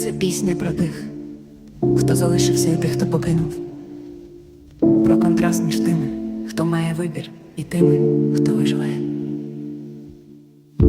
Це пісня про тих, хто залишився і тих, хто покинув. Про контраст між тими, хто має вибір, і тими, хто виживає.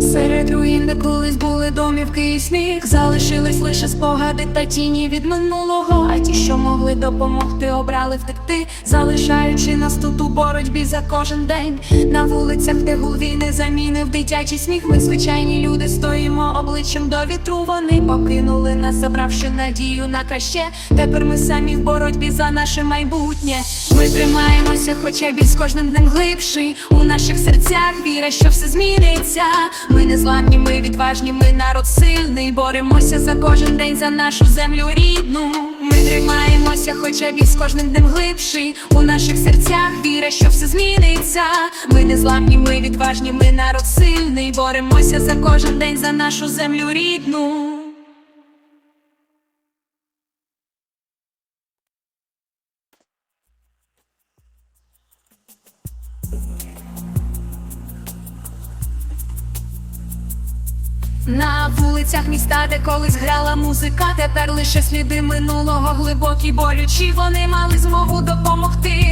Серед руїн, де колись були домівки і сміх, залишились лише спогади та тіні від минулого. А ті, що могли допомогти, обрали втекти, залишаючи нас тут у боротьбі за кожен день. На вулицях, де гул війни замінив дитячий сміх. Ми звичайні люди стоїмо обличчям до вітру. Вони покинули нас, забравши надію на краще. Тепер ми самі в боротьбі за наше майбутнє. Ми тримаємося, хоча біль з кожним днем глибший. У наших серцях віра, що все зміниться. Ми не зламні, ми відважні, ми народ сильний. Боремося за кожен день за нашу землю рідну. Ми тримаємося, хоча біль з кожним днем глибший. У наших серцях віра, що все зміниться. Ми не зламні, ми відважні, ми народ сильний. Боремося за кожен день за нашу землю рідну. На вулицях міста, де колись грала музика, тепер лише сліди минулого, глибокі болючі. Вони мали змогу допомогти,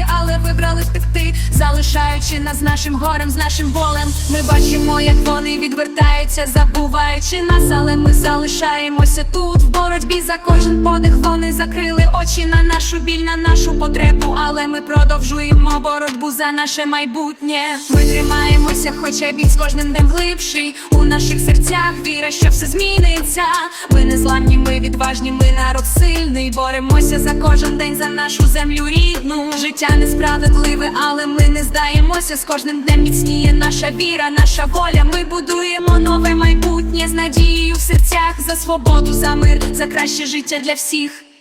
залишаючи нас нашим горем, з нашим болем. Ми бачимо, як вони відвертаються, забуваючи нас, але ми залишаємося тут в боротьбі за кожен подих. Вони закрили очі на нашу біль, на нашу потребу, але ми продовжуємо боротьбу за наше майбутнє. Ми тримаємося, хоча біль з кожним днем глибший у наших серцях. Віра, що все зміниться. Ми не зламні, ми відважні, ми народ. Боремося за кожен день за нашу землю рідну. Життя несправедливе, але ми не здаємося. З кожним днем міцніє наша віра, наша воля. Ми будуємо нове майбутнє з надією в серцях за свободу, за мир, за краще життя для всіх.